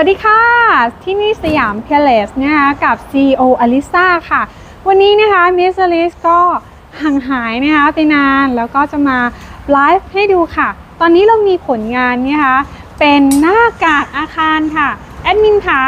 วัสดีค่ะ ที่นี่สยามเพลสนะคะกับ CEO อลิซาค่ะ วันนี้นะคะมิสอลิสก็ห่างหายนะคะไปนานแล้วก็จะมาไลฟ์ให้ดูค่ะ ตอนนี้เรามีผลงานเนี่ยคะเป็นหน้ากากอาคารค่ะ แอดมินค่ะ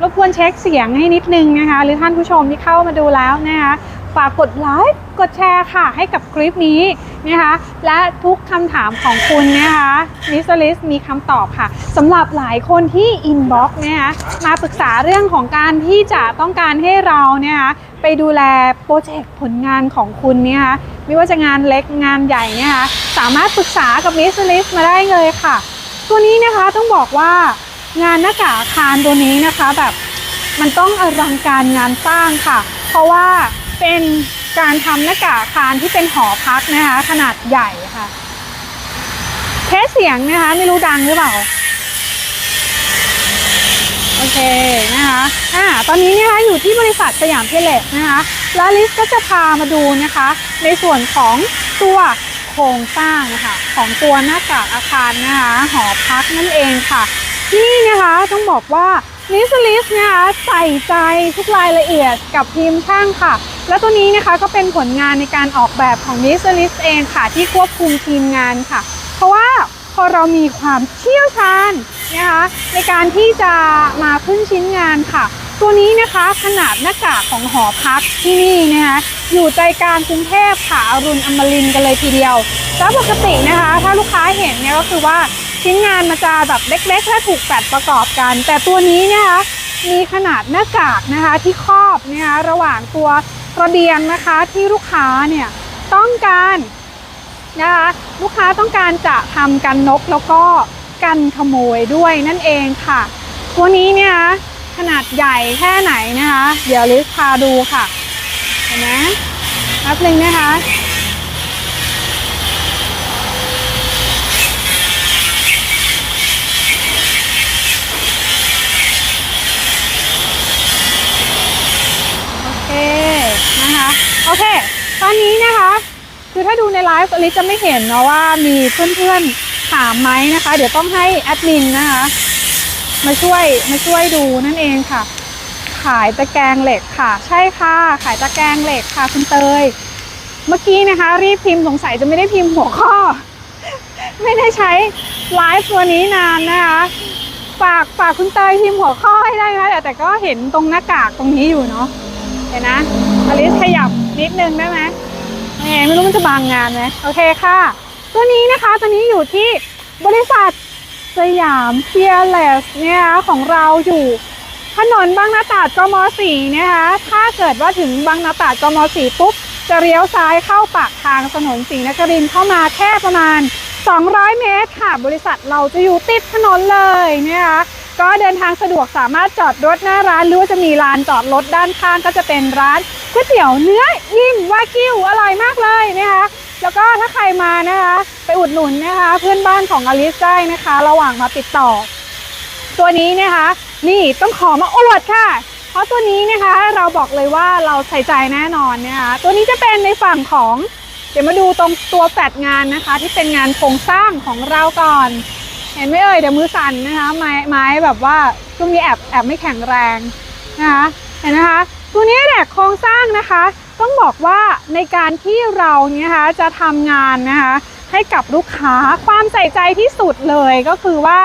รบกวนเช็คเสียงให้นิดนึงนะคะ หรือท่านผู้ชมที่เข้ามาดูแล้วนะคะ ฝากกดไลค์กดแชร์ค่ะ ให้กับคลิปนี้นะคะและทุกคำถามของคุณนะคะมิสลิสมีคำตอบค่ะสำหรับหลายคนที่อินบ็อกซ์นะคะมาปรึกษาเรื่องของการที่จะต้องการให้เราเนี่ยคะไปดูแลโปรเจกต์ผลงานของคุณเนี่ยคะไม่ว่าจะงานเล็กงานใหญ่เนี่ยคะสามารถปรึกษากับมิสลิสมาได้เลยค่ะ ตัวนี้นะคะต้องบอกว่างานหน้ากากอาคารตัวนี้นะคะแบบมันต้องอลังการงานสร้างค่ะ เพราะว่า เป็นการทำหน้ากากอาคารที่เป็นหอพักนะคะ ขนาดใหญ่ค่ะเทสเสียงนะคะ ไม่รู้ดังหรือเปล่า โอเคนะคะอ่าตอนนี้นะคะอยู่ที่บริษัทสยามเพลสนะคะ แล้วลิสก็จะพามาดูนะคะ ในส่วนของตัวโครงสร้างนะคะของตัวหน้ากากอาคารนะคะ หอพักนั่นเองค่ะ ที่นี่นะคะต้องบอกว่า ลิสลิสนะคะใส่ใจทุกรายละเอียดกับทีมช่างค่ะ แล้วตัวนี้นะคะก็เป็นผลงานในการออกแบบของลิสลิสเองค่ะที่ควบคุมทีมงานค่ะ เพราะว่าพอเรามีความเชี่ยวชาญนะคะในการที่จะมาพึ่งชิ้นงานค่ะ ตัวนี้นะคะขนาดหน้ากากของหอพักที่นี่นะคะอยู่ใจกลางกรุงเทพค่ะอรุณอมรินกันเลยทีเดียว แล้วปกตินะคะ ถ้าลูกค้าเห็นเนี่ยก็คือว่า ชิ้นงานมันจะแบบเล็กๆและถูกแปดประกอบกัน แต่ตัวนี้เนยนะคะมีขนาดหน้ากากนะคะที่ครอบนะคะระหว่างตัวระเบียงนะคะที่ลูกค้าเนี่ยต้องการนะคะลูกค้าต้องการจะทำกันนกแล้วก็กันขโมยด้วยนั่นเองค่ะ ตัวนี้เนี่ยขนาดใหญ่แค่ไหนนะคะ เดี๋ยวลิสพาดูค่ะเห็นไหมแป๊บนึงนะคะ โอเคนะคะ โอเค ตอนนี้นะคะ คือถ้าดูในไลฟ์อลิซจะไม่เห็นเนาะว่ามีเพื่อนๆถามไหมนะคะ เดี๋ยวต้องให้แอดมินนะคะ มาช่วยมาช่วยดูนั่นเองค่ะ ขายตะแกรงเหล็กค่ะ ใช่ค่ะ ขายตะแกรงเหล็กค่ะคุณเตย เมื่อกี้นะคะ รีบพิมพ์สงสัยจะไม่ได้พิมพ์หัวข้อ ไม่ได้ใช้ไลฟ์ตัวนี้นานนะคะฝากฝากคุณเตยพิมพ์หัวข้อให้ได้นะคะแต่แต่ก็เห็นตรงหน้ากากตรงนี้อยู่เนาะเห็นนะอลิสขยับ นิดนึงได้ไหมแหมไม่รู้มันจะบางงานไหมโอเคค่ะ ตัวนี้นะคะตัวนี้อยู่ที่บริษัทสยามเพียร์เลสเนี่ยคะของเราอยู่ถนนบางนาตราดกมสี่นะคะ ถ้าเกิดว่าถึงบางนาตราดกมสี่ปุ๊บ จะเลี้ยวซ้ายเข้าปากทางถนนศรีนครินเข้ามาแค่ประมาณ 200 เมตรค่ะ บริษัทเราจะอยู่ติดถนนเลยนะคะ ก็เดินทางสะดวกสามารถจอดรถหน้าร้านหรือว่าจะมีลานจอดรถด้านข้างก็จะเป็นร้านก๋วยเตี๋ยวเนื้อยิ่มวากิวอร่อยมากเลยนะคะ แล้วก็ถ้าใครมานะคะ ไปอุดหนุนนะคะ เพื่อนบ้านของอลิสได้นะคะ ระหว่างมาติดต่อ ตัวนี้นะคะ นี่ต้องขอมาอวดค่ะ เพราะตัวนี้นะคะเราบอกเลยว่าเราใส่ใจแน่นอนนะคะ ตัวนี้จะเป็นในฝั่งของ เดี๋ยวมาดูตรงตัวแฟดงานนะคะ ที่เป็นงานโครงสร้างของเราก่อน เห็นไหมเอ่ยเดี๋ยวมือสั่นนะคะไม้ไม้แบบว่าช่วงนี้แอบแอบไม่แข็งแรงนะคะเห็นนะคะตัวนี้เนี่ยโครงสร้างนะคะ ต้องบอกว่าในการที่เราเนี่ยนะคะจะทำงานนะคะให้กับลูกค้าความใส่ใจที่สุดเลยก็คือว่า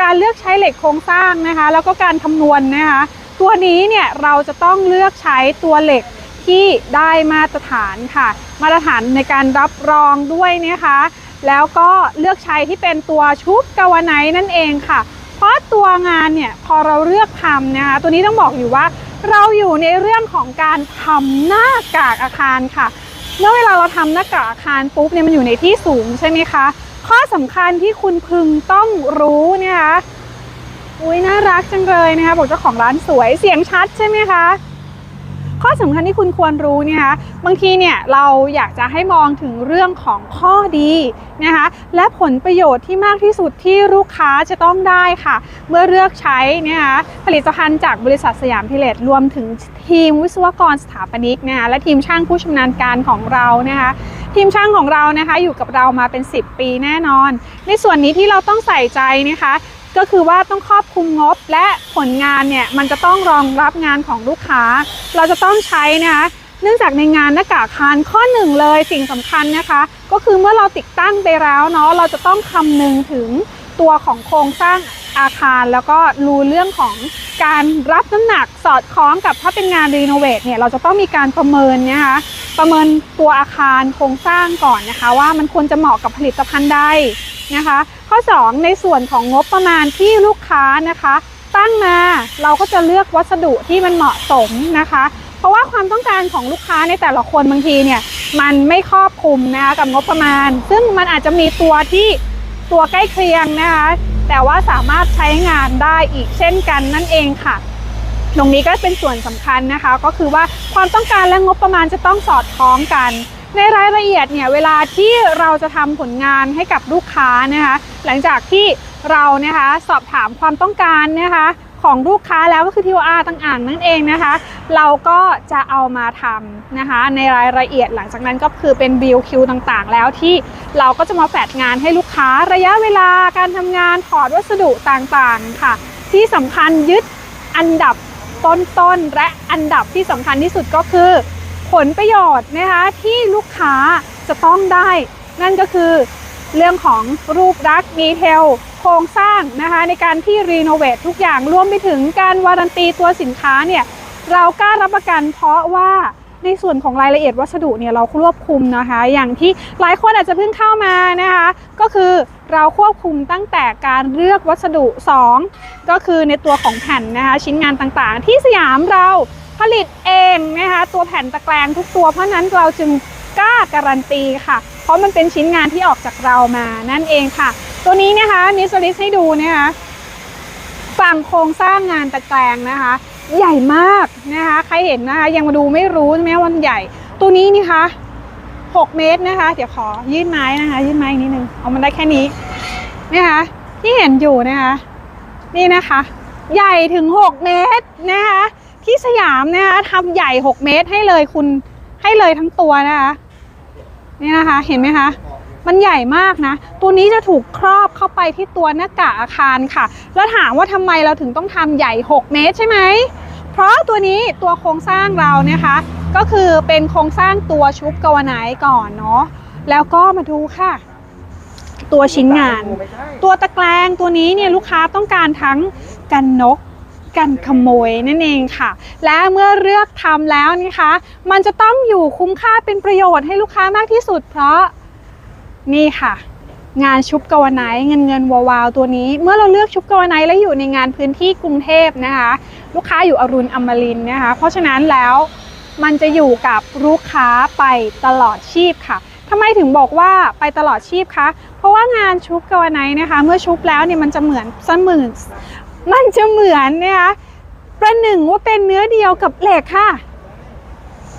การเลือกใช้เหล็กโครงสร้างนะคะ แล้วก็การคำนวณนะคะ ตัวนี้เนี่ยเราจะต้องเลือกใช้ตัวเหล็กที่ได้มาตรฐานค่ะ มาตรฐานในการรับรองด้วยนะคะ แล้วก็เลือกใช้ที่เป็นตัวชุบกาวไนนั่นเองค่ะ เพราะตัวงานเนี่ยพอเราเลือกทำนะคะตัวนี้ต้องบอกอยู่ว่าเราอยู่ในเรื่องของการทำหน้ากากอาคารค่ะ เมื่อเวลาเราทำหน้ากากอาคารปุ๊บเนี่ยมันอยู่ในที่สูงใช่ไหมคะ ข้อสำคัญที่คุณพึงต้องรู้เนี่ยนะคะอุ้ยน่ารักจังเลยนะคะบอกเจ้าของร้านสวยเสียงชัดใช่ไหมคะ ข้อสำคัญที่คุณควรรู้เนี่ยนะคะบางทีเนี่ยเราอยากจะให้มองถึงเรื่องของข้อดีนะคะและผลประโยชน์ที่มากที่สุดที่ลูกค้าจะต้องได้ค่ะ เมื่อเลือกใช้นะคะผลิตภัณฑ์จากบริษัทสยามพิเลตรวมถึงทีมวิศวกรสถาปนิกนะคะและทีมช่างผู้ชำนาญการของเรานะคะทีมช่างของเรานะคะอยู่กับเรามาเป็น 10 ปีแน่นอน ในส่วนนี้ที่เราต้องใส่ใจนะคะ ก็คือว่าต้องครอบคลุมงบและผลงานเนี่ยมันจะต้องรองรับงานของลูกค้า เราจะต้องใช้นะคะเนื่องจากในงานหน้ากากคานข้อหนึ่งเลยสิ่งสำคัญนะคะ ก็คือเมื่อเราติดตั้งไปแล้วเนาะเราจะต้องคำนึงถึงตัวของโครงสร้างอาคาร แล้วก็รู้เรื่องของการรับน้ำหนักสอดคล้องกับถ้าเป็นงานรีโนเวทเนี่ยเราจะต้องมีการประเมินนะคะประเมินตัวอาคารโครงสร้างก่อนนะคะ ว่ามันควรจะเหมาะกับผลิตภัณฑ์ใดนะคะ ข้อ 2 ในส่วนของงบประมาณที่ลูกค้านะคะ ตั้งมาเราก็จะเลือกวัสดุที่มันเหมาะสมนะคะ เพราะว่าความต้องการของลูกค้าในแต่ละคนบางทีเนี่ยมันไม่ครอบคลุมนะคะกับงบประมาณ ซึ่งมันอาจจะมีตัวที่ตัวใกล้เคียงนะคะ แต่ว่าสามารถใช้งานได้อีกเช่นกันนั่นเองค่ะ ตรงนี้ก็เป็นส่วนสำคัญนะคะ ก็คือว่าความต้องการและงบประมาณจะต้องสอดคล้องกัน ในรายละเอียดเนี่ยเวลาที่เราจะทำผลงานให้กับลูกค้านะคะ หลังจากที่เรานะคะสอบถามความต้องการนะคะของลูกค้าแล้วก็คือ TOR ต่างๆ นั่นเองนะคะ เราก็จะเอามาทำนะคะ ในรายละเอียดหลังจากนั้นก็คือเป็น BQ ต่างๆ แล้วที่เราก็จะมาแฟดงานให้ลูกค้าระยะเวลาการทำงานถอดวัสดุต่างๆ ค่ะ ที่สำคัญยึดอันดับต้นๆ และอันดับที่สำคัญที่สุดก็คือ ผลประโยชน์นะคะที่ลูกค้าจะต้องได้ นั่นก็คือเรื่องของรูปลักษ์ดีเทลโครงสร้างนะคะในการที่รีโนเวททุกอย่างรวมไปถึงการวารันตีตัวสินค้าเนี่ยเรากล้ารับประกันเพราะว่าในส่วนของรายละเอียดวัสดุเนี่ยเราควบคุมนะคะ อย่างที่หลายคนอาจจะเพิ่งเข้ามานะคะ ก็คือเราควบคุมตั้งแต่การเลือกวัสดุ 2 ก็คือในตัวของแผ่นนะคะชิ้นงานต่างๆ ที่สยามเรา ผลิตเองนะคะตัวแผ่นตะแกรงทุกตัว เพราะนั้นเราจึงกล้าการันตีค่ะ เพราะมันเป็นชิ้นงานที่ออกจากเรามานั่นเองค่ะ ตัวนี้นะคะนิสลิสให้ดูนะคะฝั่งโครงสร้างงานตะแกรงนะคะ ใหญ่มากนะคะใครเห็นนะคะยังมาดูไม่รู้ใช่ไหมว่ามันใหญ่ ตัวนี้นี่คะ6 เมตรนะคะ เดี๋ยวขอยื่นไม้นะคะ ยื่นไม้อีกนิดนึงเอามันได้แค่นี้นะคะที่เห็นอยู่นะคะ นี่นะคะ ใหญ่ถึง 6 เมตรนะคะ ที่สยามนะคะทำใหญ่ 6 เมตรให้เลยคุณให้เลยทั้งตัวนะคะนี่นะคะเห็นไหมคะมันใหญ่มากนะ ตัวนี้จะถูกครอบเข้าไปที่ตัวหน้ากากอาคารค่ะ แล้วถามว่าทำไมเราถึงต้องทำใหญ่ 6 เมตรใช่ไหม เพราะตัวนี้ตัวโครงสร้างเรานะคะ ก็คือเป็นโครงสร้างตัวชุบกาวไนท์ก่อนเนาะแล้วก็มาดูค่ะ ตัวชิ้นงาน ตัวตะแกรงตัวนี้เนี่ยลูกค้าต้องการทั้งกันนก กันขโมยนั่นเองค่ะ และเมื่อเลือกทำแล้วนะคะ มันจะต้องอยู่คุ้มค่าเป็นประโยชน์ให้ลูกค้ามากที่สุด เพราะนี่ค่ะ งานชุบกาวไนเงินเงินวาวๆตัวนี้ เมื่อเราเลือกชุบกาวไนและอยู่ในงานพื้นที่กรุงเทพนะคะ ลูกค้าอยู่อรุณอมรินนะคะ เพราะฉะนั้นแล้วมันจะอยู่กับลูกค้าไปตลอดชีพค่ะทำไมถึงบอกว่าไปตลอดชีพคะ เพราะว่างานชุบกาวไนนะคะ เมื่อชุบแล้วเนี่ยมันจะเหมือนเสมือน มันจะเหมือนนะคะประหนึ่งว่าเป็นเนื้อเดียวกับเหล็กค่ะ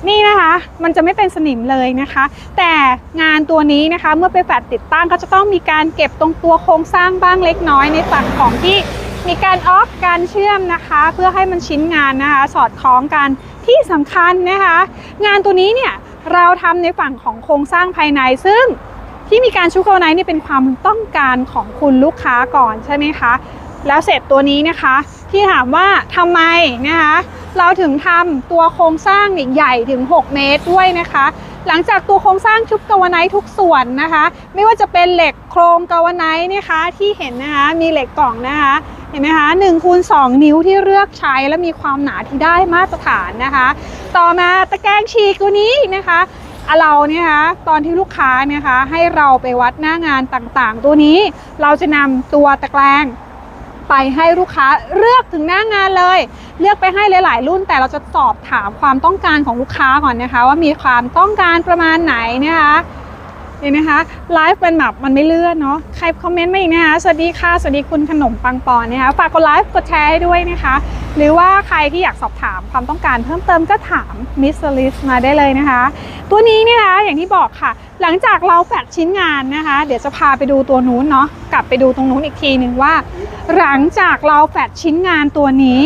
นี่นะคะ มันจะไม่เป็นสนิมเลยนะคะ แต่งานตัวนี้นะคะเมื่อไปแฟดติดตั้งก็จะต้องมีการเก็บตรงตัวโครงสร้างบ้างเล็กน้อยในฝั่งของที่มีการออฟการเชื่อมนะคะ เพื่อให้มันชิ้นงานนะคะ สอดคล้องกันที่สำคัญนะคะ งานตัวนี้เนี่ยเราทำในฝั่งของโครงสร้างภายในซึ่งที่มีการชุบโคไนท์นี่เป็นความต้องการของคุณลูกค้าก่อนใช่ไหมคะ แล้วเสร็จตัวนี้นะคะ ที่ถามว่าทำไมนะคะ เราถึงทำตัวโครงสร้างใหญ่ถึง 6 เมตรด้วยนะคะ หลังจากตัวโครงสร้างชุบกาวไนท์ทุกส่วนนะคะ ไม่ว่าจะเป็นเหล็กโครงกาวไนท์นะคะที่เห็นนะคะมีเหล็กกล่องนะคะเห็นไหมคะ1คูณ2นิ้วที่เลือกใช้และมีความหนาที่ได้มาตรฐานนะคะ ต่อมาตะแกรงฉีกตัวนี้นะคะอะเราเนี่ยคะตอนที่ลูกค้าเนี่ยคะให้เราไปวัดหน้างานต่างๆ ตัวนี้เราจะนำตัวตะแกรง ไปให้ลูกค้าเลือกถึงหน้างานเลย เลือกไปให้หลาย ๆ รุ่นแต่เราจะสอบถามความต้องการของลูกค้าก่อนนะคะ ว่ามีความต้องการประมาณไหนนะคะ เห็นไหมคะไลฟ์เป็นแบบมันไม่เลื่อนเนาะใครคอมเมนต์มาอีกนะคะสวัสดีค่ะสวัสดีคุณขนมปังปอนนะคะฝากกดไลฟ์กดแชร์ให้ด้วยนะคะ หรือว่าใครที่อยากสอบถามความต้องการเพิ่มเติมก็ถามมิสลิสมาได้เลยนะคะ ตัวนี้เนี่ยนะอย่างที่บอกค่ะ หลังจากเราแฟดชิ้นงานนะคะ เดี๋ยวจะพาไปดูตัวนู้นเนาะกลับไปดูตรงนู้นอีกทีหนึ่งว่า หลังจากเราแฟดชิ้นงานตัวนี้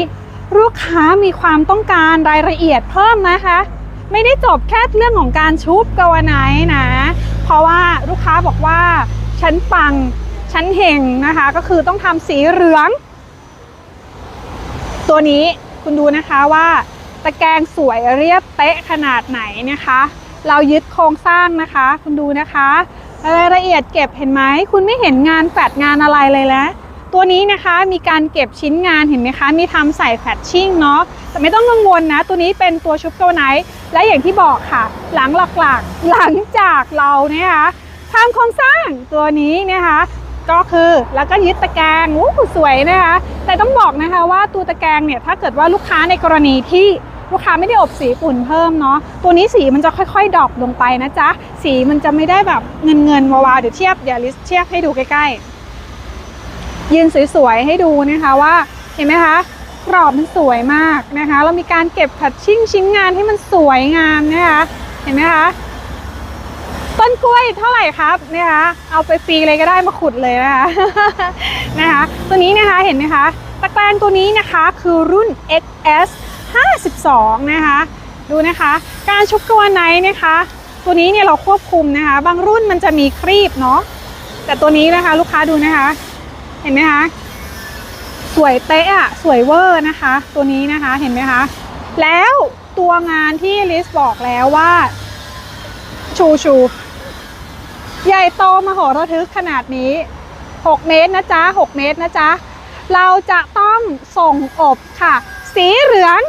ลูกค้ามีความต้องการรายละเอียดเพิ่มนะคะ ไม่ได้จบแค่เรื่องของการชุบกาวไนท์นะ เพราะว่าลูกค้าบอกว่าชั้นปังชั้นเฮงนะคะ ก็คือต้องทำสีเหลือง ตัวนี้คุณดูนะคะว่าตะแกรงสวยเรียบเป๊ะขนาดไหนนะคะ เรายึดโครงสร้างนะคะ คุณดูนะคะรายละเอียดเก็บเห็นไหม คุณไม่เห็นงานแฟดงานอะไรเลยแล้ว ตัวนี้นะคะมีการเก็บชิ้นงานเห็นไหมคะ มีทำใส่แฟดชิ่งเนาะแต่ไม่ต้องกังวลนะ ตัวนี้เป็นตัวชุบตัวไนท์และอย่างที่บอกค่ะ หลังหลักๆ หลังจากเราเนี่ยนะคะทำโครงสร้างตัวนี้นะคะก็คือแล้วก็ยึดตะแกรงอู้สวยนะคะ แต่ต้องบอกนะคะว่าตัวตะแกรงเนี่ยถ้าเกิดว่าลูกค้าในกรณีที่ลูกค้าไม่ได้อบสีฝุ่นเพิ่มเนาะตัวนี้สีมันจะค่อยๆดรอปลงไปนะจ๊ะ สีมันจะไม่ได้แบบเงินเงินวาวๆเดี๋ยวเทียบเดี๋ยวลิสเทียบให้ดูใกล้ๆ ยืนสวยๆให้ดูนะคะว่าเห็นไหมคะกรอบมันสวยมากนะคะเรามีการเก็บขัดชิ่งชิ้นงานให้มันสวยงามนะคะเห็นไหมคะต้นกล้วยเท่าไหร่ครับเนี่ยคะเอาไปฟรีเลยก็ได้มาขุดเลยนะคะนะคะตัวนี้นะคะเห็นไหมคะตะแกรงตัวนี้นะคะคือรุ่น XS 52 นะคะดูนะคะการชุบตัวไนนะคะ ตัวนี้เนี่ยเราควบคุมนะคะ บางรุ่นมันจะมีครีบเนาะแต่ตัวนี้นะคะลูกค้าดูนะคะ เห็นไหมคะสวยเตะอะสวยเวอร์นะคะ ตัวนี้นะคะเห็นไหมคะแล้วตัวงานที่ลิสบอกแล้วว่า ชูชูใหญ่โตมโหระทึกขนาดนี้ 6 เมตรนะจ๊ะ 6 เมตรนะจ๊ะ เราจะต้องส่งอบค่ะ สีเหลือง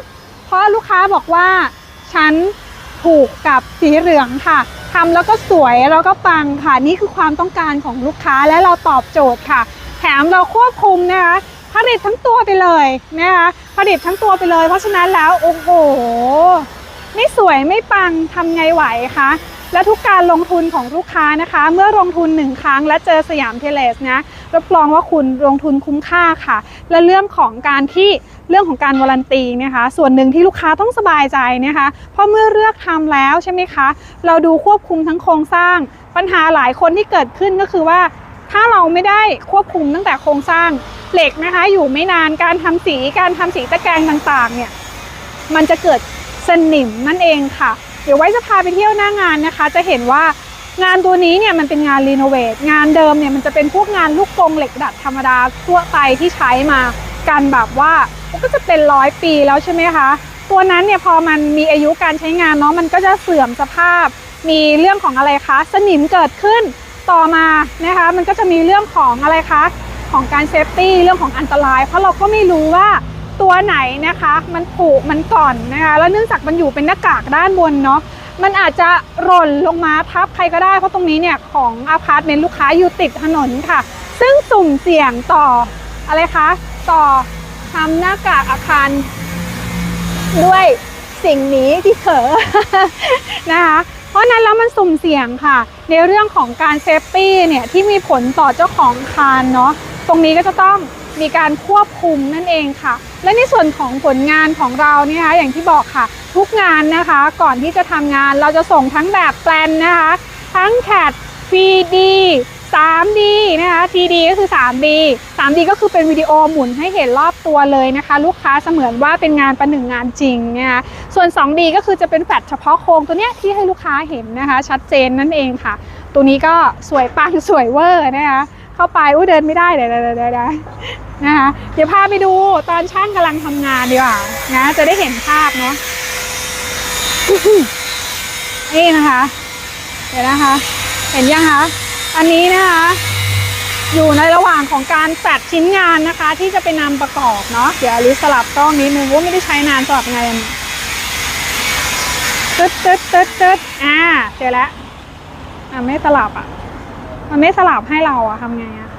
เพราะลูกค้าบอกว่า ฉันถูกกับสีเหลืองค่ะทำแล้วก็สวยแล้วก็ปังค่ะ นี่คือความต้องการของลูกค้าและเราตอบโจทย์ค่ะ มเราควบคุมนะคะผลิตทั้งตัวไปเลยนะคะผลิตทั้งตัวไปเลย เพราะฉะนั้นแล้วโอ้โหไม่สวยไม่ปังทำไงไหวคะและทุกการลงทุนของลูกค้านะคะ เมื่อลงทุนหนึ่งครั้งและเจอสยามเทเลสนะรับรองว่าคุณลงทุนคุ้มค่าค่ะ และเรื่องของการที่เรื่องของการวารันตีนะคะ ส่วนหนึ่งที่ลูกค้าต้องสบายใจนะคะ เพราะเมื่อเลือกทำแล้วใช่ไหมคะ เราดูควบคุมทั้งโครงสร้าง ปัญหาหลายคนที่เกิดขึ้นก็คือว่า ถ้าเราไม่ได้ควบคุมตั้งแต่โครงสร้างเหล็กนะคะ อยู่ไม่นานการทำสีการทำสีตะแกรงต่างๆ เนี่ย มันจะเกิดสนิมนั่นเองค่ะ เดี๋ยวไว้จะพาไปเที่ยวหน้างานนะคะ จะเห็นว่างานตัวนี้เนี่ยมันเป็นงานรีโนเวทงานเดิมเนี่ยมันจะเป็นพวกงานลูกกรงเหล็กดัดธรรมดาทั่วไปที่ใช้มากันแบบว่ามันก็จะเป็นร้อยปีแล้วใช่ไหมคะตัวนั้นเนี่ยพอมันมีอายุการใช้งานเนาะมันก็จะเสื่อมสภาพ มีเรื่องของอะไรคะ สนิมเกิดขึ้น ต่อมานะคะมันก็จะมีเรื่องของอะไรคะของการเซฟตี้เรื่องของอันตราย เพราะเราก็ไม่รู้ว่าตัวไหนนะคะมันผุมันก่อนนะคะแล้วเนื่องจากมันอยู่เป็นหน้ากากด้านบนเนาะมันอาจจะหล่นลงมาทับใครก็ได้เพราะตรงนี้เนี่ยของอาพาร์ตเมนต์ลูกค้าอยู่ติดถนนค่ะ ซึ่งสุ่มเสี่ยงต่ออะไรคะต่อทำหน้ากากอาคารด้วยสิ่งนี้ที่เขอนะคะเพราะนั้นแล้วมันสุ่มเสี่ยงค่ะ ในเรื่องของการเซฟตี้เนี่ยที่มีผลต่อเจ้าของคานเนาะตรงนี้ก็จะต้องมีการควบคุมนั่นเองค่ะ และในส่วนของผลงานของเราเนี่ยคะอย่างที่บอกค่ะ ทุกงานนะคะก่อนที่จะทำงานเราจะส่งทั้งแบบแปลนนะคะ ทั้งแคด 3D 3D นะคะ 3D ก็คือ 3D 3D ก็คือเป็นวิดีโอหมุนให้เห็นรอบตัวเลยนะคะ ลูกค้าเสมือนว่าเป็นงานประหนึ่งงานจริงนะคะส่วน 2D ก็คือจะเป็นแฟลชเฉพาะโครงตัวเนี้ยที่ให้ลูกค้าเห็นนะคะ ชัดเจนนั่นเองค่ะ ตัวนี้ก็สวยปังสวยเวอร์นะคะเข้าไปอุ้ยเดินไม่ได้เดี๋ยวเดี๋ยวนะคะเดี๋ยวพาไปดูตอนช่างกำลังทำงานดีกว่านะจะได้เห็นภาพเนาะนี่นะคะ เดี๋ยวนะคะ เห็นยังคะ อันนี้นะคะ อยู่ในระหว่างของการแฟดชิ้นงานนะคะ ที่จะไปนำประกอบเนาะเดี๋ยวอลิสสลับกล้องนิดนึงว่าไม่ได้ใช้นานสลับไงตึ๊ดตึ๊ดตึ๊ดตึ๊ดอ่าเจอแล้วอ่าไม่สลับอะ มันไม่สลับให้เราอะทำไงอะ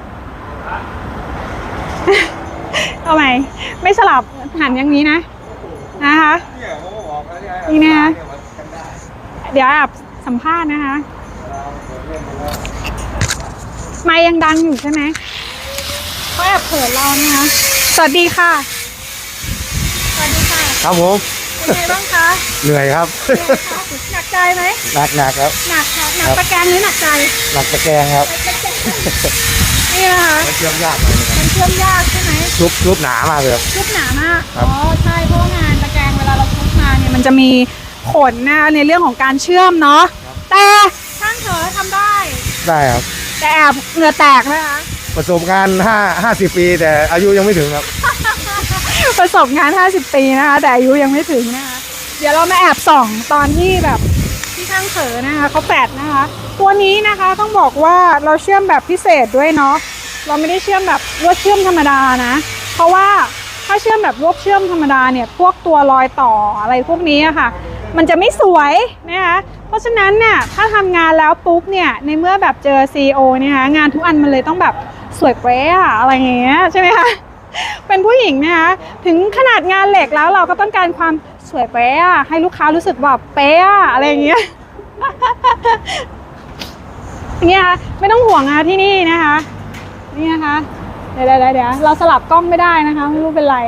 เอาใหมไม่สลับหันอย่างนี้นะนะคะนี่นะคะเยมันกันได้เดี๋ยวแอบสัมภาษณ์นะคะ ไม่ยังดังอยู่ใช่ไหมเขาแอบเผินเรานะคะสวัสดีค่ะ สวัสดีค่ะ ครับผมเป็นไงบ้างคะเหนื่อยครับเป็นไงคะหนักใจไหมหนักหนักครับหนักค่ะหนักตะแกรงหรือหนักใจหนักตะแกรงครับนี่นะคะมันเชื่อมยากเลยครับมันเชื่อมยากใช่ไหมชุบชุบหนามากเลยครับชุบหนามากครับอ๋อใช่เพราะว่างานตะแกรงเวลาเราชุบมาเนี่ยมันจะมีขนนะคะในเรื่องของการเชื่อมเนาะแต่ช่างเถอะทำได้ได้ครับ แต่แอบเหงื่อแตกนะคะกประสบการณ์ห้าห้าสิบปี แต่อายุยังไม่ถึงครับ ประสบงาน 50 ปีนะคะ แต่อายุยังไม่ถึงนะคะ เดี๋ยวเรามาแอบส่องตอนที่แบบที่ช่างเขอนะคะเขาแปดนะคะ ตัวนี้นะคะต้องบอกว่าเราเชื่อมแบบพิเศษด้วยเนาะ เราไม่ได้เชื่อมแบบลวดเชื่อมธรรมดานะ เพราะว่าถ้าเชื่อมแบบลวดเชื่อมธรรมดาเนี่ย พวกตัวรอยต่ออะไรพวกนี้อะค่ะ มันจะไม่สวยนะคะเพราะฉะนั้นเนี่ยถ้าทำงานแล้วปุ๊บเนี่ยในเมื่อแบบเจอ CEO เนี่ยคะงานทุกอันมันเลยต้องแบบสวยเป๊ะอะไรอย่างเงี้ยใช่ไหมคะเป็นผู้หญิงนะคะถึงขนาดงานเหล็กแล้วเราก็ต้องการความสวยเป๊ะอะให้ลูกค้ารู้สึกแบบเป๊ะอะไรอย่างเงี้ยเนี่ยค่ะไม่ต้องห่วงนะคะที่นี่นะคะนี่นะคะเดี๋ยวเดี๋ยวเดี๋ยวเราสลับกล้องไม่ได้นะคะ ไม่รู้เป็นไร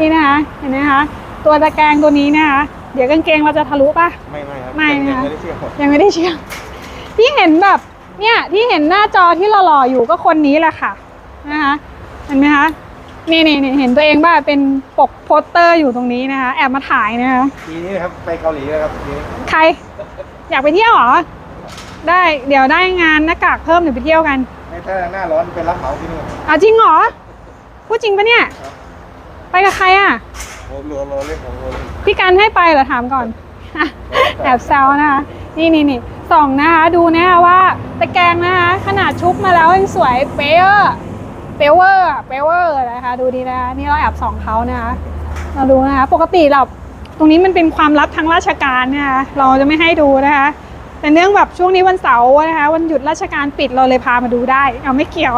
นี่นะคะเห็นไหมคะตัวตะแกรงตัวนี้นะคะ เดี๋ยวกางเกงเราจะทะลุปะไม่ไม่ครับไม่นะ ยังไม่ได้เชื่อมยังไม่ได้เชื่อมที่เห็นแบบเนี่ยที่เห็นหน้าจอที่หล่อๆอยู่ก็คนนี้แหละค่ะนะคะเห็นไหมคะนี่นี่นี่เห็นตัวเองว่าเป็นปกโปสเตอร์อยู่ตรงนี้นะคะแอบมาถ่ายนะคะปีนี้นะครับไปเกาหลีแล้วครับปีนี้ใคร อยากไปเที่ยวเหรอได้เดี๋ยวได้งานหน้ากากเพิ่มเดี๋ยวไปเที่ยวกันไม่ถ้าหน้าร้อนไปรับเหมาที่นู่น เอาจริงเหรอพูดจริงปะเนี่ยไปกับใครอะ โอ้โหโลเล่นของโลเล่นพี่กันให้ไปเหรอถามก่อนแอบแซวนะคะนี่นี่นี่ส่องนะคะดูนะคะว่าตะแกรงนะคะขนาดชุบมาแล้วยังสวยเป๊ะเปเวอร์เปเวอร์นะคะดูดีนะคะนี่เราแอบส่องเขานะคะเราดูนะคะปกติเราตรงนี้มันเป็นความลับทางราชการนะคะเราจะไม่ให้ดูนะคะแต่เนื่องแบบช่วงนี้วันเสาร์นะคะวันหยุดราชการปิดเราเลยพามาดูได้ เอาไม่เกี่ยว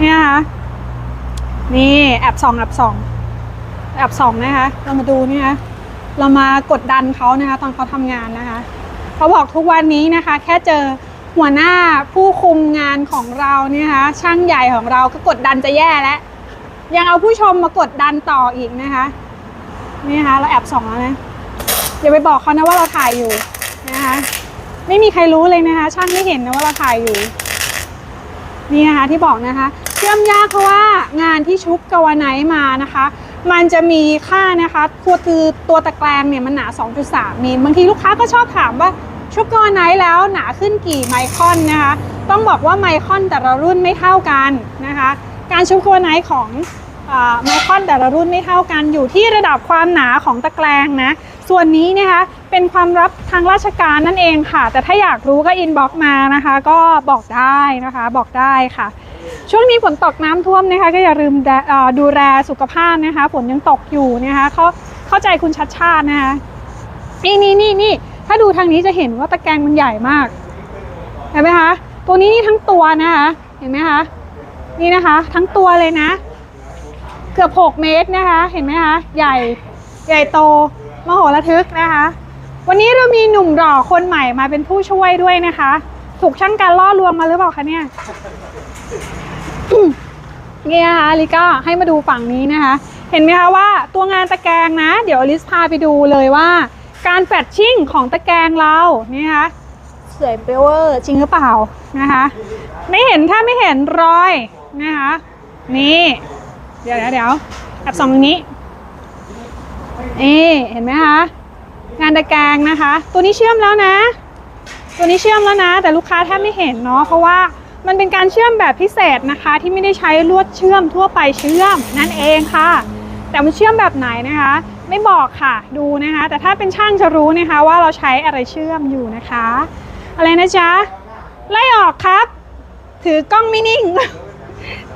เนี่ยนะคะ นี่แอบส่องแอบส่องแอบส่องนะคะ เรามาดูนี่นะเรามากดดันเขานะคะ ตอนเขาทำงานนะคะเขาบอกทุกวันนี้นะคะ แค่เจอหัวหน้าผู้คุมงานของเราเนี่ยนะคะช่างใหญ่ของเราก็กดดันจะแย่แล้วยังเอาผู้ชมมากดดันต่ออีกนะคะ นี่นะคะ เราแอบส่องแล้วนะอย่าไปบอกเขานะว่าเราถ่ายอยู่นะคะไม่มีใครรู้เลยนะคะ ช่างไม่เห็นนะว่าเราถ่ายอยู่ นี่นะคะที่บอกนะคะ เชื่อมยากเพราะว่างานที่ชุบกาวไนท์มานะคะ มันจะมีค่านะคะตัวคือตัวตะแกรงเนี่ยมันหนา 2.3 มิลบางทีลูกค้าก็ชอบถามว่าชุบกาวไนท์แล้วหนาขึ้นกี่ไมครอนนะคะ ต้องบอกว่าไมครอนแต่ละรุ่นไม่เท่ากันนะคะ การชุบกาวไนท์ของไมครอนแต่ละรุ่นไม่เท่ากันอยู่ที่ระดับความหนาของตะแกรงนะ ส่วนนี้นะคะเป็นความลับทางราชการนั่นเองค่ะ แต่ถ้าอยากรู้ก็อินบ็อกมานะคะ ก็บอกได้นะคะบอกได้ค่ะ ช่วงนี้ฝนตกน้ำท่วมนะคะก็อย่าลืมด,ดูแลสุขภาพนะคะฝนยังตกอยู่นะคะเขาเข้าใจคุณชัดชาตินะคะนี่นี่นี่นี่ถ้าดูทางนี้จะเห็นว่าตะแกรงมันใหญ่มากเห็นไหมคะตัวนี้นี่ทั้งตัวนะคะเห็นไหมคะนี่นะคะ ทั้งตัวเลยนะ เกือบ6เมตรนะคะ เห็นไหมคะใหญ่ใหญ่โตมโหระทึกนะคะ วันนี้เรามีหนุ่มหล่อคนใหม่มาเป็นผู้ช่วยด้วยนะคะ ถูกช่างการล่อลวงมาหรือเปล่าคะเนี่ย เนี่ยนะคะลิก็ให้มาดูฝั่งนี้นะคะ เห็นไหมคะว่าตัวงานตะแกรงนะ เดี๋ยวลิสพาไปดูเลยว่า การแฟดชิ่งของตะแกรงเรานี่นะคะสวยเปเวอร์จริงหรือเปล่านะคะ ไม่เห็นถ้าไม่เห็นรอยนะคะ นี่ เดี๋ยวเดี๋ยวเดี๋ยวแอบสองตรงนี้นี่เห็นไหมคะงานตะแกรงนะคะ ตัวนี้เชื่อมแล้วนะ ตัวนี้เชื่อมแล้วนะ แต่ลูกค้าแทบไม่เห็นเนาะเพราะว่า มันเป็นการเชื่อมแบบพิเศษนะคะ ที่ไม่ได้ใช้ลวดเชื่อมทั่วไปเชื่อมนั่นเองค่ะ แต่มันเชื่อมแบบไหนนะคะ ไม่บอกค่ะดูนะคะ แต่ถ้าเป็นช่างจะรู้นะคะว่าเราใช้อะไรเชื่อมอยู่นะคะ อะไรนะจ๊ะไล่ออกครับ ถือกล้องไม่นิ่ง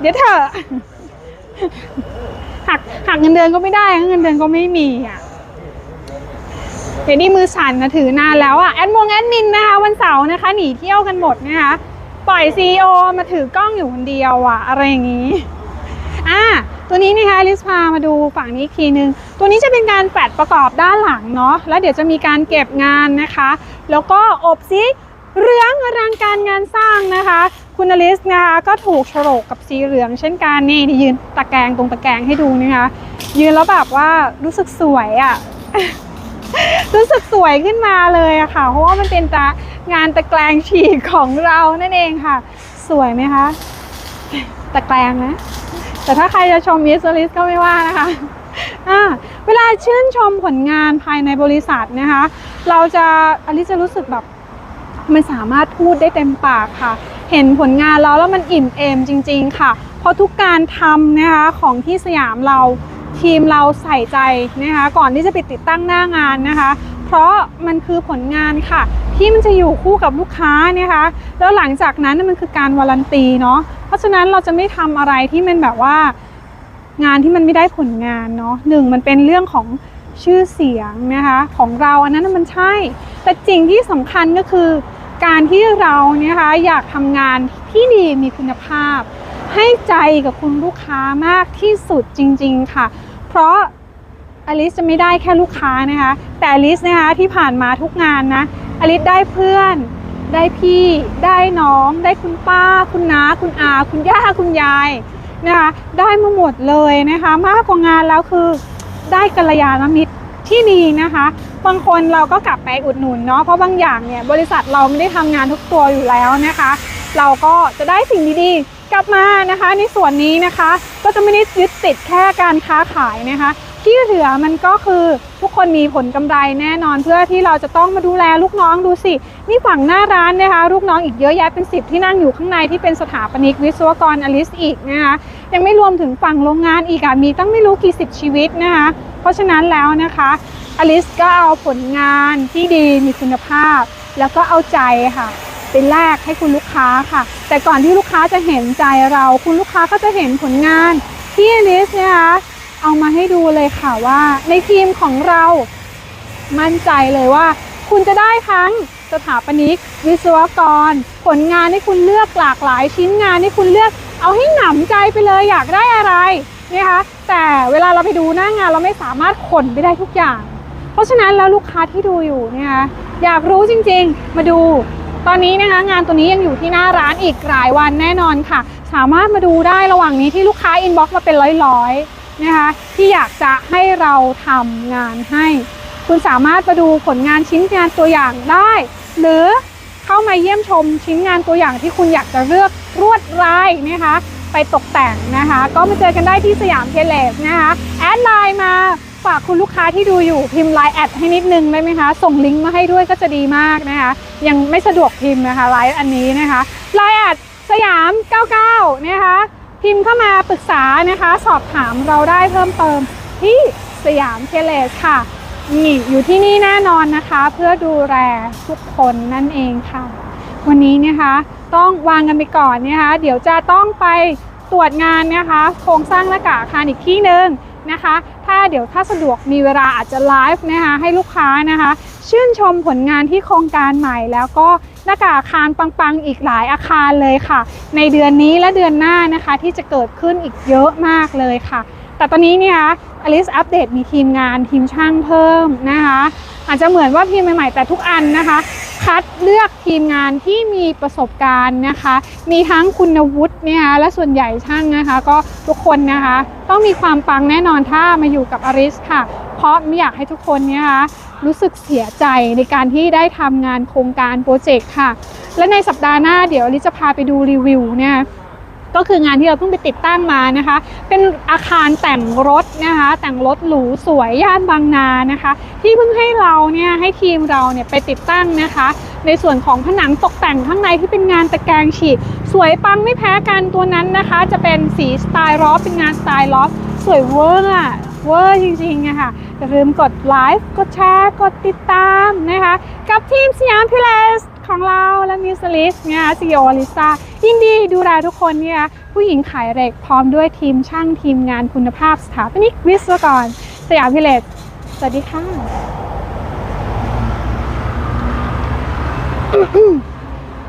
เดี๋ยวเถอะหักหักเงินเดือนก็ไม่ได้เงินเดือนก็ไม่มีอะเดี๋ยวนี้มือสั่นนะถือนานแล้วอะแอดมงแอดมินนะคะวันเสาร์นะคะหนีเที่ยวกันหมดนะคะ ปล่อยซีอมาถือกล้องอยู่คนเดียวอะอะไรอย่างนี้อ่าตัวนี้นะคะลิสพามาดูฝั่งนี้อีกทีนึง ตัวนี้จะเป็นการแปดประกอบด้านหลังเนาะแล้วเดี๋ยวจะมีการเก็บงานนะคะ แล้วก็อบซิเรืองอลังการงานสร้างนะคะ คุณอลิสนะคะก็ถูกโฉลกกับสีเหลือง เช่นกันนี่นี่ยืนตะแกรงตรงตะแกรงให้ดูนะคะ ยืนแล้วแบบว่ารู้สึกสวยอะ รู้สึกสวยขึ้นมาเลยอะค่ะ เพราะว่ามันเป็นตางานตะแกรงฉีกของเรานั่นเองค่ะ สวยไหมคะ ตะแกรงนะ แต่ถ้าใครจะชมมิสลิสก็ไม่ว่านะคะอ่าเวลาชื่นชมผลงานภายในบริษัทนะคะ เราจะอลิจะรู้สึกแบบมันสามารถพูดได้เต็มปากค่ะ เห็นผลงานแล้วแล้วมันอิ่มเอมจริง ๆ ค่ะ เพราะทุกการทำนะคะของที่สยามเรา ทีมเราใส่ใจนะคะ ก่อนที่จะไปติดตั้งหน้างานนะคะ เพราะมันคือผลงานค่ะ ที่มันจะอยู่คู่กับลูกค้านะคะ แล้วหลังจากนั้นมันคือการวารันตีเนาะเพราะฉะนั้นเราจะไม่ทำอะไรที่มันแบบว่างานที่มันไม่ได้ผลงานเนาะหนึ่งมันเป็นเรื่องของชื่อเสียงนะคะของเราอันนั้นนะมันใช่ แต่สิ่งที่สำคัญก็คือ การที่เราเนี่ยคะอยากทำงานที่ดีมีคุณภาพ ให้ใจกับคุณลูกค้ามากที่สุดจริง ๆ ค่ะ เพราะอลิสจะไม่ได้แค่ลูกค้านะคะ แต่อลิสนะคะที่ผ่านมาทุกงานนะอลิสได้เพื่อน ได้พี่ ได้น้อง ได้คุณป้า คุณน้า คุณอา คุณย่า คุณยายนะคะ ได้มาหมดเลยนะคะ มากกว่างานแล้วคือได้กัลยาณมิตรที่ดีนะคะ บางคนเราก็กลับไปอุดหนุนเนาะ เพราะบางอย่างเนี่ยบริษัทเราไม่ได้ทำงานทุกตัวอยู่แล้วนะคะ เราก็จะได้สิ่งดีๆ กลับมานะคะ ในส่วนนี้นะคะ ก็จะไม่ได้ยึดติดแค่การค้าขายนะคะ ที่เหลือมันก็คือทุกคนมีผลกำไรแน่นอนเพื่อที่เราจะต้องมาดูแลลูกน้องดูสินี่ฝั่งหน้าร้านนะคะ ลูกน้องอีกเยอะแยะเป็นสิบที่นั่งอยู่ข้างในที่เป็นสถาปนิกวิศวกรอลิสอีกนะคะยังไม่รวมถึงฝั่งโรงงานอีกอะมีตั้งไม่รู้กี่สิบชีวิตนะคะ เพราะฉะนั้นแล้วนะคะอลิสก็เอาผลงานที่ดีมีคุณภาพ แล้วก็เอาใจค่ะ เป็นแลกให้คุณลูกค้าค่ะ แต่ก่อนที่ลูกค้าจะเห็นใจเราคุณลูกค้าก็จะเห็นผลงานที่อลิสนะคะเอามาให้ดูเลยค่ะว่า ในทีมของเรามั่นใจเลยว่า คุณจะได้ทั้งสถาปนิก วิศวกร ผลงานที่คุณเลือกหลากหลายชิ้นงานที่คุณเลือกเอาให้หนำใจไปเลยอยากได้อะไรนะคะแต่เวลาเราไปดูหน้างานเราไม่สามารถขนไปได้ทุกอย่าง เพราะฉะนั้นแล้วลูกค้าที่ดูอยู่เนะคะอยากรู้จริงๆ มาดู ตอนนี้นะคะงานตัวนี้ยังอยู่ที่หน้าร้านอีกหลายวันแน่นอนค่ะ สามารถมาดูได้ระหว่างนี้ที่ลูกค้าอินบ็อกซ์มาเป็นร้อยๆนะคะที่อยากจะให้เราทำงานให้ คุณสามารถมาดูผลงานชิ้นงานตัวอย่างได้ หรือเข้ามาเยี่ยมชมชิ้นงานตัวอย่างที่คุณอยากจะเลือกรวดลายนะคะ ไปตกแต่งนะคะ ก็มาเจอกันได้ที่สยามเทเลสนะคะ แอดไลน์มา ฝากคุณลูกค้าที่ดูอยู่พิมพ์ไลน์แอดให้นิดนึงได้ไหมคะ ส่งลิงก์มาให้ด้วยก็จะดีมากนะคะ ยังไม่สะดวกพิมพ์นะคะไลน์อันนี้นะคะไลน์แอดสยาม 99 นะคะ พิมพ์เข้ามาปรึกษานะคะ สอบถามเราได้เพิ่มเติมที่สยามเทเลสค่ะนี่อยู่ที่นี่แน่นอนนะคะ เพื่อดูแลทุกคนนั่นเองค่ะ วันนี้นะคะ ต้องวางกันไปก่อนนะคะ เดี๋ยวจะต้องไปตรวจงานนะคะ โครงสร้างหน้ากากอาคารอีกที่หนึ่ง นะคะ ถ้าเดี๋ยวถ้าสะดวกมีเวลาอาจจะไลฟ์นะคะให้ลูกค้านะคะ ชื่นชมผลงานที่โครงการใหม่ แล้วก็หน้ากากอาคารปังๆ อีกหลายอาคารเลยค่ะ ในเดือนนี้และเดือนหน้านะคะที่จะเกิดขึ้นอีกเยอะมากเลยค่ะ แต่ตอนนี้เนี่ยอลิสอัปเดตมีทีมงานทีมช่างเพิ่มนะคะ อาจจะเหมือนว่าทีมใหม่ๆแต่ทุกอันนะคะ คัดเลือกทีมงานที่มีประสบการณ์นะคะ มีทั้งคุณวุฒิเนี่ยและส่วนใหญ่ช่างนะคะ ก็ทุกคนนะคะ ต้องมีความปังแน่นอนถ้ามาอยู่กับอริสค่ะ เพราะไม่อยากให้ทุกคนเนี่ยคะรู้สึกเสียใจในการที่ได้ทำงานโครงการโปรเจกต์ค่ะ และในสัปดาห์หน้าเดี๋ยวอลิสจะพาไปดูรีวิวเนี่ย ก็คืองานที่เราเพิ่งไปติดตั้งมานะคะ เป็นอาคารแต่งรถนะคะ แต่งรถหรูสวยย่านบางนานะคะ ที่เพิ่งให้เราเนี่ยให้ทีมเราเนี่ยไปติดตั้งนะคะ ในส่วนของผนังตกแต่งข้างในที่เป็นงานตะแกรงฉีดสวยปังไม่แพ้กันตัวนั้นนะคะ จะเป็นสีสไตล์ลอฟเป็นงานสไตล์ลอฟสวยเวอร์อะเวอร์จริงๆอะค่ะอย่าลืมกดไลค์กดแชร์ กดติดตามนะคะ กับทีมสยามพิเลส ของเราและมิสลิสเนี่ยซีโอลิซ่ายินดีดูแลทุกคนเนี่ยผู้หญิงขายเหล็กพร้อมด้วยทีมช่างทีมงานคุณภาพสถาปนิกวิศวกร สยามพิเลศสวัสดีค่ะ